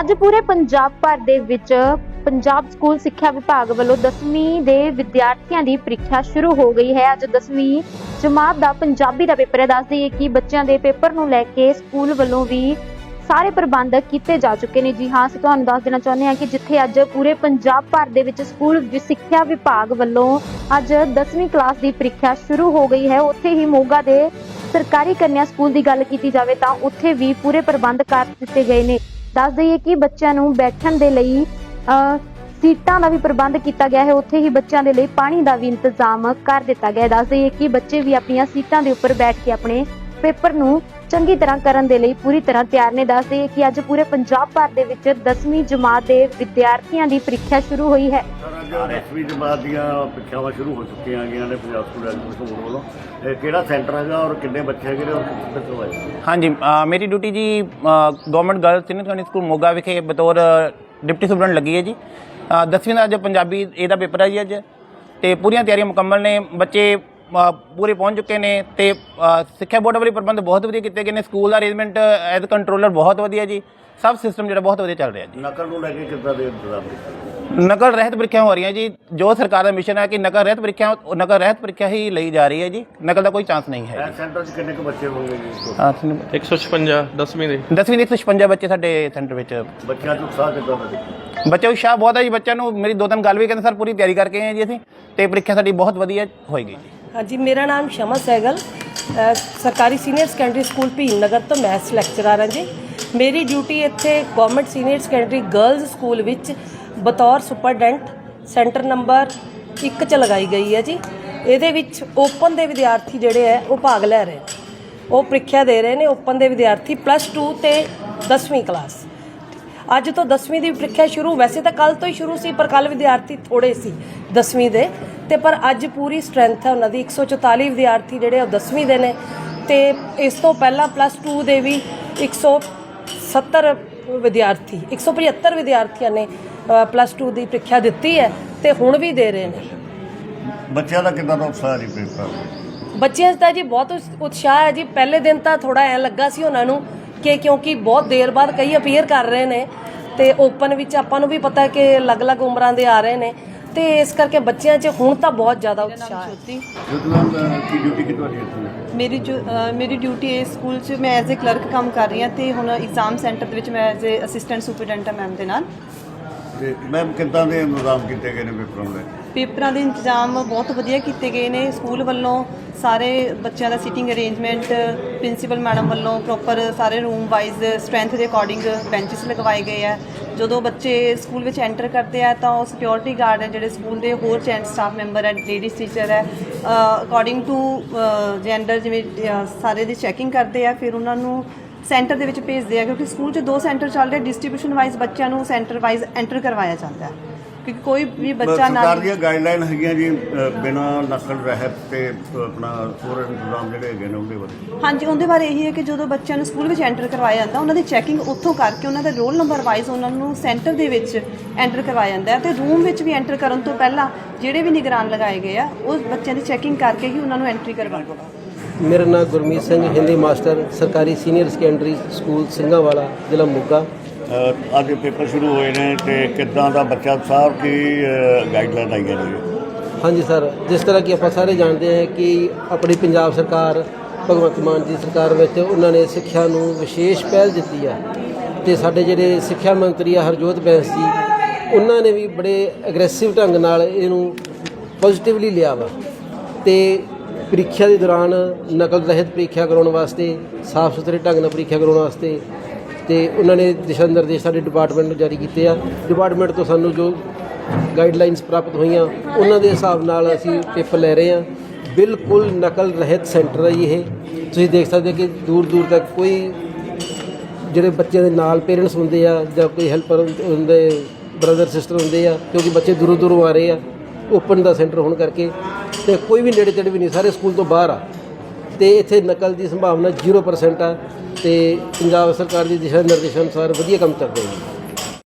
ਅੱਜ ਪੂਰੇ ਪੰਜਾਬ ਭਰ ਦੇ ਵਿੱਚ ਪੰਜਾਬ ਸਕੂਲ ਸਿੱਖਿਆ ਵਿਭਾਗ ਵੱਲੋਂ 10ਵੀਂ ਦੇ ਵਿਦਿਆਰਥੀਆਂ ਦੀ ਪ੍ਰੀਖਿਆ ਸ਼ੁਰੂ ਹੋ ਗਈ ਹੈ। ਅੱਜ 10ਵੀਂ ਜਮਾਤ ਦਾ ਪੰਜਾਬੀ ਦਾ ਪੇਪਰ ਹੈ। ਦੱਸ ਦਈਏ ਕਿ ਬੱਚਿਆਂ ਦੇ ਪੇਪਰ ਨੂੰ ਲੈ ਕੇ ਸਕੂਲ ਵੱਲੋਂ ਵੀ ਸਾਰੇ ਪ੍ਰਬੰਧ ਕੀਤੇ ਜਾ ਚੁੱਕੇ ਨੇ। ਜੀ ਹਾਂ, ਅਸੀਂ ਤੁਹਾਨੂੰ ਦੱਸ ਦੇਣਾ ਚਾਹੁੰਦੇ ਹਾਂ ਕਿ ਜਿੱਥੇ ਅੱਜ ਪੂਰੇ ਪੰਜਾਬ ਭਰ ਦੇ ਵਿੱਚ ਸਕੂਲ ਸਿੱਖਿਆ ਵਿਭਾਗ ਵੱਲੋਂ ਅੱਜ 10ਵੀਂ ਕਲਾਸ ਦੀ ਪ੍ਰੀਖਿਆ ਸ਼ੁਰੂ ਹੋ ਗਈ ਹੈ। ਉੱਥੇ ਹੀ ਮੋਗਾ ਦੇ ਸਰਕਾਰੀ ਕੰਨਿਆ ਸਕੂਲ ਦੀ ਗੱਲ ਕੀਤੀ ਜਾਵੇ ਤਾਂ ਉੱਥੇ ਵੀ ਪੂਰੇ ਪ੍ਰਬੰਧ ਕਰ ਦਿੱਤੇ ਗਏ ਨੇ। ਦੱਸ ਦਈਏ ਕਿ ਬੱਚਿਆਂ ਨੂੰ ਬੈਠਣ ਦੇ ਲਈ ਅ, ਸੀਟਾਂ ਦਾ ਵੀ ਪ੍ਰਬੰਧ ਕੀਤਾ ਗਿਆ ਹੈ। ਉੱਥੇ ਹੀ ਬੱਚਿਆਂ ਦੇ ਲਈ ਪਾਣੀ ਦਾ ਵੀ ਇੰਤਜ਼ਾਮ ਕਰ ਦਿੱਤਾ ਗਿਆ ਹੈ। ਦੱਸ ਦਈਏ ਕਿ ਬੱਚੇ ਵੀ ਆਪਣੀਆਂ ਸੀਟਾਂ ਦੇ ਉੱਪਰ ਬੈਠ ਕੇ ਆਪਣੇ ਪੇਪਰ ਨੂੰ ਚੰਗੀ ਤਰ੍ਹਾਂ ਕਰਨ ਦੇ ਲਈ ਪੂਰੀ ਤਰ੍ਹਾਂ ਤਿਆਰ ਨੇ। ਦੱਸ ਦਈਏ ਕਿ ਅੱਜ ਪੂਰੇ ਪੰਜਾਬ ਭਰ ਦੇ ਵਿੱਚ 10ਵੀਂ ਜਮਾਤ ਦੇ ਵਿਦਿਆਰਥੀਆਂ ਦੀ ਪ੍ਰੀਖਿਆ ਸ਼ੁਰੂ ਹੋਈ ਹੈ। ਦਸਵੀਂ ਜਮਾਤ ਦੀਆਂ ਪ੍ਰੀਖਿਆਵਾਂ ਸ਼ੁਰੂ ਹੋ ਚੁੱਕੀਆਂ ਹੈਗੀਆਂ ਨੇ ਪੰਜਾਬ ਸਕੂਲ ਐਜੂਕੇਸ਼ਨ ਬੋਰਡ ਵੱਲੋਂ। ਇਹ ਕਿਹੜਾ ਸੈਂਟਰ ਹੈਗਾ ਔਰ ਕਿੰਨੇ ਬੱਚੇ ਹੈਗੇ ਨੇ ਔਰ ਕਿੱਥੇ ਆਏ ਹਾਂਜੀ ਅ, ਮੇਰੀ ਡਿਊਟੀ ਜੀ government girls senior secondary school Moga ਵਿਖੇ ਬਤੌਰ ਡਿਪਟੀ ਸੁਪਰਡੈਂਟ ਲੱਗੀ ਹੈ ਜੀ। 10ਵੀਂ ਦਾ ਅੱਜ ਪੰਜਾਬੀ ਇਹਦਾ ਪੇਪਰ ਹੈ ਜੀ ਅੱਜ। ਤੇ ਪੂਰੀਆਂ ਤਿਆਰੀਆਂ ਮੁਕੰਮਲ ਨੇ। ਬੱਚੇ ਪੂਰੇ ਪਹੁੰਚ ਚੁੱਕੇ ਨੇ ਤੇ ਸਿੱਖਿਆ ਬੋਰਡ ਵੱਲੋਂ ਪ੍ਰਬੰਧ ਬਹੁਤ ਵਧੀਆ ਕੀਤੇ ਗਏ ਨੇ। ਸਕੂਲ ਦਾ ਅਰੇਂਜਮੈਂਟ ਐਜ਼ ਕੰਟਰੋਲਰ ਬਹੁਤ ਵਧੀਆ ਜੀ। ਸਭ ਸਿਸਟਮ ਜਿਹੜਾ ਬਹੁਤ ਵਧੀਆ ਚੱਲ ਰਿਹਾ ਜੀ। ਨਕਲ ਨੂੰ ਲੈ ਕੇ ਕਿੱਦਾਂ ਦੇ ਇੰਤਜ਼ਾਮ ਕੀਤੇ ਨਕਲ ਰਹਿਤ ਪ੍ਰੀਖਿਆ ਹੋ ਰਹੀਆਂ ਜੀ। ਜੋ ਸਰਕਾਰ ਦਾ ਮਿਸ਼ਨ ਹੈ ਕਿ ਨਕਲ ਰਹਿਤ ਪ੍ਰੀਖਿਆ ਨਕਲ ਰਹਿਤ ਪ੍ਰੀਖਿਆ ਹੀ ਲਈ ਜਾ ਰਹੀ ਹੈ ਜੀ। ਨਕਲ ਦਾ ਕੋਈ ਚਾਂਸ ਨਹੀਂ ਹੈ ਸੈਂਟਰ 'ਚ ਕਿੰਨੇ ਕੁ ਬੱਚੇ ਹੋਣਗੇ ਜੀ? ਇਸ ਤੋਂ? ਹਾਂ 156 10ਵੀਂ ਦੇ। 10ਵੀਂ ਦੇ 156 ਬੱਚੇ ਸਾਡੇ ਸੈਂਟਰ ਵਿੱਚ। ਬੱਚਿਆਂ 'ਚ ਉਤਸ਼ਾਹ ਕਿੱਦਾਂ ਦਾ ਜੀ? ਬੱਚੇ ਉਤਸ਼ਾਹ ਬਹੁਤ ਹੈ ਜੀ। ਬੱਚਿਆਂ ਨੂੰ ਮੇਰੀ ਦੋ ਤਿੰਨ ਗੱਲ ਵੀ ਕਹਿੰਦੇ ਸਰ ਪੂਰੀ ਤਿਆਰੀ ਕਰਕੇ ਆਏ ਜੀ ਅਸੀਂ। ਤੇ ਪ੍ਰੀਖਿਆ ਸਾਡੀ ਬਹੁਤ ਵਧੀਆ ਹੋਏਗੀ ਜੀ। ਹਾਂਜੀ, ਮੇਰਾ ਨਾਮ ਸ਼ਮਾ ਸਹਿਗਲ ਸਰਕਾਰੀ senior secondary school Bhim Nagar ਤੋਂ ਮੈਥ ਲੈਕਚਰਰ ਹਾਂ ਜੀ। ਮੇਰੀ ਡਿਊਟੀ ਇੱਥੇ government senior secondary girls school ਵਿੱਚ ਬਤੌਰ ਸੁਪਰਡੈਂਟ ਸੈਂਟਰ ਨੰਬਰ 1 ਚ ਲਗਾਈ ਗਈ ਹੈ ਜੀ। ਇਹਦੇ ਵਿੱਚ ਓਪਨ ਦੇ ਵਿਦਿਆਰਥੀ ਜਿਹੜੇ ਹੈ, ਉਹ ਭਾਗ ਲੈ ਰਹੇ ਨੇ। ਉਹ ਪ੍ਰੀਖਿਆ ਦੇ ਰਹੇ ਨੇ ਓਪਨ ਦੇ ਵਿਦਿਆਰਥੀ ਪਲੱਸ 2 ਤੇ 10ਵੀਂ ਕਲਾਸ। ਅੱਜ ਤੋਂ 10ਵੀਂ ਦੀ ਪ੍ਰੀਖਿਆ ਸ਼ੁਰੂ, ਵੈਸੇ ਤਾਂ ਕੱਲ ਤੋਂ ਹੀ ਸ਼ੁਰੂ ਸੀ, ਪਰ ਕੱਲ ਵਿਦਿਆਰਥੀ ਥੋੜੇ ਸੀ 10ਵੀਂ ਦੇ। ਤੇ ਪਰ ਅੱਜ ਪੂਰੀ ਸਟਰੈਂਥ ਹੈ ਉਹਨਾਂ ਦੀ। 144 ਵਿਦਿਆਰਥੀ ਜਿਹੜੇ ਉਹ 10ਵੀਂ ਦੇ ਨੇ ਤੇ ਇਸ ਤੋਂ ਪਹਿਲਾਂ ਪਲੱਸ 2 ਦੇ ਵੀ 170 ਵਿਦਿਆਰਥੀ 175 ਵਿਦਿਆਰਥੀਆਂ ਨੇ ਪਲੱਸ 2 ਦੀ ਪ੍ਰੀਖਿਆ ਦਿੱਤੀ ਹੈ ਤੇ ਹੁਣ ਵੀ ਦੇ ਰਹੇ ਨੇ। ਬੱਚਿਆਂ ਦਾ ਕਿੱਦਾਂ ਦਾ ਉਤਸ਼ਾਹ ਜੀ ਪੇਪਰ ਬੱਚਿਆਂ ਤਾਂ ਜੀ ਬਹੁਤ ਉਤਸ- ਉਤਸ਼ਾਹ ਹੈ ਜੀ। ਪਹਿਲੇ ਦਿਨ ਤਾਂ ਥੋੜਾ ਐ ਲੱਗਾ ਸੀ ਉਹਨਾਂ ਨੂੰ ਕਿ ਕਿਉਂਕਿ ਬਹੁਤ ਦੇਰ ਬਾਅਦ ਕਈ ਅਪੀਅਰ ਕਰ ਰਹੇ ਨੇ ਤੇ ਓਪਨ ਵਿੱਚ ਆਪਾਂ ਨੂੰ ਵੀ ਪਤਾ ਹੈ ਕਿ ਅਲੱਗ-ਅਲੱਗ ਉਮਰਾਂ ਦੇ ਆ ਰਹੇ ਨੇ। ਤੇ ਇਸ ਕਰਕੇ ਬੱਚਿਆਂ 'ਚ ਹੁਣ ਤਾਂ ਬਹੁਤ ਜ਼ਿਆਦਾ ਉਤਸ਼ਾਹ ਹੈ। ਜੋਤੀ। ਜੁਦਵਾਨ ਕੀ ਡਿਊਟੀ ਕਿ ਤੁਹਾਡੀ ਇੱਥੇ? ਮੇਰੀ ਜੋ ਅ, ਮੇਰੀ ਡਿਊਟੀ ਇਸ ਸਕੂਲ 'ਚ। ਮੈਂ ਐਜ਼ ਅ ਕਲਰਕ ਕੰਮ ਕਰ ਰਹੀ ਹਾਂ ਤੇ ਹੁਣ ਐਗਜ਼ਾਮ ਸੈਂਟਰ ਦੇ ਵਿੱਚ ਮੈਂ ਐਜ਼ ਅ ਅਸਿਸਟੈਂਟ ਸੁਪਰਡੈਂਟ ਹਾਂ ਮੈਮ ਦੇ ਨਾਲ। ਤੇ ਮੈਮ ਕਿੱਦਾਂ ਦੇ ਇੰਤਜ਼ਾਮ ਕੀਤੇ ਗਏ ਨੇ ਪੇਪਰਾਂ ਕੇ? ਪੇਪਰਾਂ ਦੇ ਇੰਤਜ਼ਾਮ ਬਹੁਤ ਵਧੀਆ ਕੀਤੇ ਗਏ ਨੇ। ਸਕੂਲ ਵੱਲੋਂ ਸਾਰੇ ਬੱਚਿਆਂ ਦਾ ਸਿਟਿੰਗ ਅਰੇਂਜਮੈਂਟ ਪ੍ਰਿੰਸੀਪਲ ਮੈਡਮ ਵੱਲੋਂ ਪ੍ਰੋਪਰ ਸਾਰੇ ਰੂਮ ਵਾਈਜ਼ ਸਟਰੈਂਥ ਦੇ ਅਕੋਰਡਿੰਗ ਬੈਂਚਸ ਲਗਵਾਏ ਗਏ ਆ। ਜਦੋਂ ਬੱਚੇ ਸਕੂਲ ਵਿੱਚ ਐਂਟਰ ਕਰਦੇ ਆ ਤਾਂ ਉਹ ਸਿਕਿਉਰਿਟੀ ਗਾਰਡ ਹੈ ਜਿਹੜੇ ਸਕੂਲ ਦੇ ਹੋਰ ਚੈਂਟ ਸਟਾਫ ਮੈਂਬਰ ਹੈ ਲੇਡੀਜ਼ ਟੀਚਰ ਹੈ। ਅਕੋਰਡਿੰਗ ਟੂ ਜੈਂਡਰ ਜਿਵੇਂ ਸਾਰੇ ਦੀ ਚੈਕਿੰਗ ਕਰਦੇ ਆ, ਫਿਰ ਉਹਨਾਂ ਨੂੰ ਸੈਂਟਰ ਦੇ ਵਿੱਚ ਭੇਜਦੇ ਆ, ਕਿਉਂਕਿ ਸਕੂਲ 'ਚ ਦੋ ਸੈਂਟਰ ਚੱਲ ਰਹੇ ਡਿਸਟ੍ਰੀਬਿਊਸ਼ਨ ਵਾਈਜ਼ ਬੱਚਿਆਂ ਨੂੰ ਸੈਂਟਰ ਵਾਈਜ਼ ਐਂਟਰ ਕਰਵਾਇਆ ਜਾਂਦਾ ਹੈ। ਕਿਉਂਕਿ ਕੋਈ ਵੀ ਬੱਚਾ ਸਰਕਾਰ ਨਾਲ ਦੀਆਂ ਗਾਈਡਲਾਈਨ ਹੈਗੀਆਂ ਜੀ ਬਿਨਾ ਨਕਲ ਰਹਿਤ ਤੇ ਆਪਣਾ ਹੋਰ ਇੰਤਜ਼ਾਮ ਜਿਹੜੇ ਹੈਗੇ ਨੇ ਉਹਦੇ ਬਾਰੇ। ਹਾਂਜੀ ਉਹਦੇ ਬਾਰੇ ਇਹੀ ਹੈ ਕਿ ਜਦੋਂ ਬੱਚਿਆਂ ਨੂੰ ਸਕੂਲ ਵਿੱਚ ਐਂਟਰ ਕਰਵਾਇਆ ਜਾਂਦਾ ਉਹਨਾਂ ਦੀ ਚੈਕਿੰਗ ਉੱਥੋਂ ਕਰਕੇ ਉਹਨਾਂ ਦਾ ਰੋਲ ਨੰਬਰ ਵਾਈਜ਼ ਉਹਨਾਂ ਨੂੰ ਸੈਂਟਰ ਦੇ ਵਿੱਚ ਐਂਟਰ ਕਰਵਾਇਆ ਜਾਂਦਾ ਹੈ ਤੇ ਰੂਮ ਵਿੱਚ ਵੀ ਐਂਟਰ ਕਰਨ ਤੋਂ ਪਹਿਲਾਂ ਜਿਹੜੇ ਵੀ ਨਿਗਰਾਨ ਲਗਾਏ ਗਏ ਆ ਉਹ ਬੱਚਿਆਂ ਦੀ ਚੈਕਿੰਗ ਕਰਕੇ ਹੀ ਉਹਨਾਂ ਨੂੰ ਐਂਟਰੀ ਕਰਵਾਉਂਦੇ ਮੇਰਾ ਨਾਮ ਗੁਰਮੀਤ ਸਿੰਘ ਹਿੰਦੀ ਮਾਸਟਰ ਸਰਕਾਰੀ ਸੀਨੀਅਰ ਸੈਕੰਡਰੀ ਸਕੂਲ ਸਿੰਘਾਵਾਲਾ ਜ਼ਿਲ੍ਹਾ ਮੋਗਾ। ਅੱਜ ਪੇਪਰ ਸ਼ੁਰੂ ਹੋਏ ਨੇ ਤੇ ਕਿੱਦਾਂ ਦਾ ਬੱਚਾ ਸਾਹਿਬ ਕੀ ਗਾਈਡਲਾਈਨ ਆਈਆਂ ਨੇ। ਹਾਂਜੀ ਸਰ, ਜਿਸ ਤਰ੍ਹਾਂ ਕਿ ਆਪਾਂ ਸਾਰੇ ਜਾਣਦੇ ਹਾਂ ਕਿ ਆਪਣੀ ਪੰਜਾਬ ਸਰਕਾਰ, ਭਗਵੰਤ ਮਾਨ ਜੀ ਸਰਕਾਰ ਵਿੱਚ ਉਹਨਾਂ ਨੇ ਸਿੱਖਿਆ ਨੂੰ ਵਿਸ਼ੇਸ਼ ਪਹਿਲ ਦਿੱਤੀ ਆ। ਤੇ ਸਾਡੇ ਜਿਹੜੇ ਸਿੱਖਿਆ ਮੰਤਰੀ ਆ ਹਰਜੋਤ ਬੈਂਸ ਜੀ, ਉਹਨਾਂ ਨੇ ਵੀ ਬੜੇ ਐਗਰੈਸਿਵ ਢੰਗ ਨਾਲ ਇਹਨੂੰ ਪੋਜ਼ਿਟਿਵਲੀ ਲਿਆ ਵਾ। ਤੇ ਪ੍ਰੀਖਿਆ ਦੇ ਦੌਰਾਨ ਨਕਲ ਰਹਿਤ ਪ੍ਰੀਖਿਆ ਕਰਾਉਣ ਵਾਸਤੇ ਸਾਫ਼ ਸੁਥਰੇ ਢੰਗ ਨਾਲ ਪ੍ਰੀਖਿਆ ਕਰਾਉਣ ਵਾਸਤੇ ਤੇ ਉਹਨਾਂ ਨੇ ਦਿਸ਼ਾ ਨਿਰਦੇਸ਼ ਸਾਡੇ ਡਿਪਾਰਟਮੈਂਟ ਨੂੰ ਜਾਰੀ ਕੀਤੇ ਆ। ਡਿਪਾਰਟਮੈਂਟ ਤੋਂ ਸਾਨੂੰ ਜੋ ਗਾਈਡਲਾਈਨਸ ਪ੍ਰਾਪਤ ਹੋਈਆਂ, ਉਹਨਾਂ ਦੇ ਹਿਸਾਬ ਨਾਲ ਅਸੀਂ ਪੇਪਰ ਲੈ ਰਹੇ ਹਾਂ। ਬਿਲਕੁਲ ਨਕਲ ਰਹਿਤ ਸੈਂਟਰ ਹੈ ਜੀ ਇਹ। ਤੁਸੀਂ ਦੇਖ ਸਕਦੇ ਕਿ ਦੂਰ ਦੂਰ ਤੱਕ ਕੋਈ ਜਿਹੜੇ ਬੱਚਿਆਂ ਦੇ ਨਾਲ ਪੇਰੈਂਟਸ ਹੁੰਦੇ ਆ ਜਾਂ ਕੋਈ ਹੈਲਪਰ ਹੁੰਦੇ ਬ੍ਰਦਰ ਸਿਸਟਰ ਹੁੰਦੇ ਆ, ਕਿਉਂਕਿ ਬੱਚੇ ਦੂਰੋਂ ਦੂਰੋਂ ਆ ਰਹੇ ਆ ਓਪਨ ਦਾ ਸੈਂਟਰ ਹੋਣ ਕਰਕੇ। ਤੇ ਕੋਈ ਵੀ ਨੇੜੇ ਤੇੜੇ ਵੀ ਨਹੀਂ, ਸਾਰੇ ਸਕੂਲ ਤੋਂ ਬਾਹਰ ਆ। ਤੇ ਇੱਥੇ ਨਕਲ ਦੀ ਸੰਭਾਵਨਾ 0% ਆ ਤੇ ਪੰਜਾਬ ਸਰਕਾਰ ਦੀ ਦਿਸ਼ਾ ਨਿਰਦੇਸ਼ਾਂ ਅਨੁਸਾਰ ਵਧੀਆ ਕੰਮ ਚੱਲ ਰਿਹਾ ਜੀ